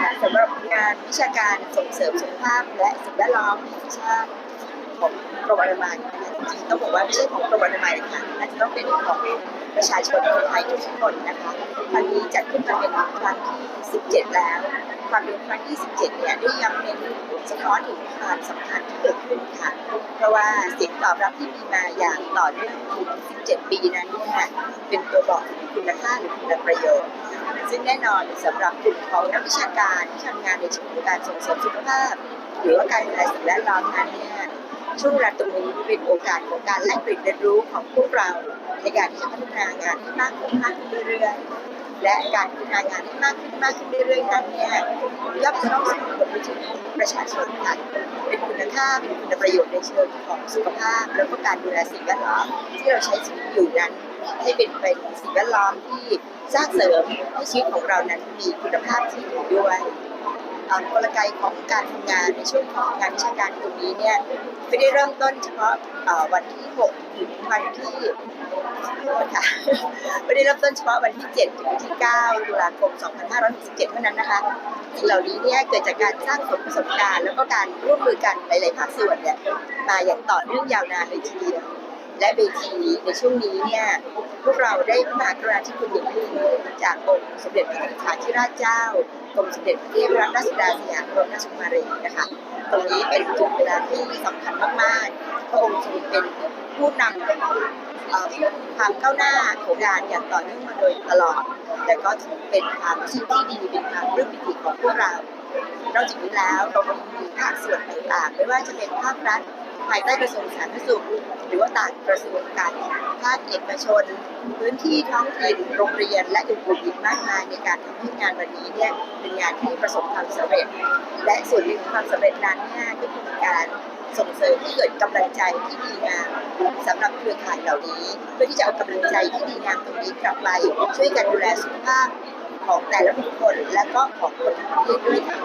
นะคะสำหรับงานวิชาการส่งเสริมสุขภาพและสิ่งแวดล้อมแห่งชาติ ของกรมอนามัยนะคะจริงต้องบอกว่าไม่ใช่ของกรมอนามัยค่ะน่าจะต้องเป็นของประชาชนคนไทยทุกคนนะคะครั้งนี้จัดขึ้นมาเป็นครั้งที่ 17 แล้ว ความเป็นครั้งที่ 17 เนี่ยได้ย้ำเน้นสะท้อนถึงความสำคัญที่เกิดขึ้นค่ะ เพราะว่าเสียงตอบรับที่มีมาอย่างต่อเนื่องถึง 17 ปีนั้นเนี่ยเป็นตัวบอกถึงคุณค่าหรือคุณประโยชน์ซึ่งแน่นอนสำหรับกลุ่มของนักวิชาการที่ทำงานในเชิงของการส่งเสริมสุขภาพ หรือว่าการดูแลสิ่งแวดล้อมนั้นเนี่ย ช่วงเวลาตรงนี้เป็นโอกาสของการแลกเปลี่ยนเรียนรู้ของพวกเราในการที่จะพัฒนางานให้มากขึ้นมากขึ้นเรื่อยๆและการพัฒนางานให้มากขึ้นมากขึ้นเรื่อยๆนั้นเนี่ยย่อมจะต้องส่งผลไปถึงประชาชนค่ะเป็นคุณค่าเป็นคุณประโยชน์ในเชิงของสุขภาพ แล้วก็การดูแลสิ่งแวดล้อมที่เราใช้ชีวิตอยู่นั้นให้เป็นไปในสิ่งแวดล้อมที่สร้างเสริมให้ชีวิตของเรานั้นมีคุณภาพที่ดีด้วย กลไกของการทำงานในช่วงของงานวิชาการตรงนี้เนี่ยไม่ได้เริ่มต้นเฉพาะวันที่6ถึงวันที่ค่ะไม่ได้เริ่มต้นเฉพาะวันที่ 7 ถึงวันที่ 9 ตุลาคม 2567 เท่านั้นนะคะสิ่งเหล่านี้เนี่ยเกิดจากการสร้างผลประสบการณ์ แล้วก็การร่วมมือกันหลาย ๆ ภาคส่วนเนี่ยมาอย่างต่อเนื่องยาวนานเลยทีเดียวและเวทีในช่วงนี้เนี่ยพวกเราได้พระมหากรุณาธิคุณอย่างยิ่งจากองค์สมเด็จพระนิธิฐาธิราชเจ้า กรมสมเด็จพระเทพรัตนราชสุดาสยามบรมราชกุมารีนะคะตรงนี้เป็นจุดเวลาที่สำคัญมากๆพระองค์ทรงเป็นผู้นำความก้าวหน้าของงานอย่างต่อเนื่องมาโดยตลอด แต่ก็ถือเป็นความรู้สึกที่ดีเป็นความรื่นปิติของพวกเรานอกจากนี้แล้วเราก็มีภาคส่วนต่างๆไม่ว่าจะเป็นภาครัฐ ภายใต้กระทรวงสาธารณสุข หรือว่าต่างกระทรวงการภาคเอกชน พื้นที่ท้องถิ่นโรงเรียน และอื่นๆอีกมากมายในการทำให้งานวันนี้เนี่ยเป็นงานที่ประสบความสำเร็จ และส่วนหนึ่งของความสำเร็จนั้นเนี่ยก็คือการส่งเสริมให้เกิดกำลังใจที่ดีงามสำหรับเครือข่ายเหล่านี้ เพื่อที่จะเอากำลังใจที่ดีงามตรงนี้กลับไปช่วยกันดูแลสุขภาพของแต่ละบุคคลและก็ของคนทั้งประเทศด้วยค่ะ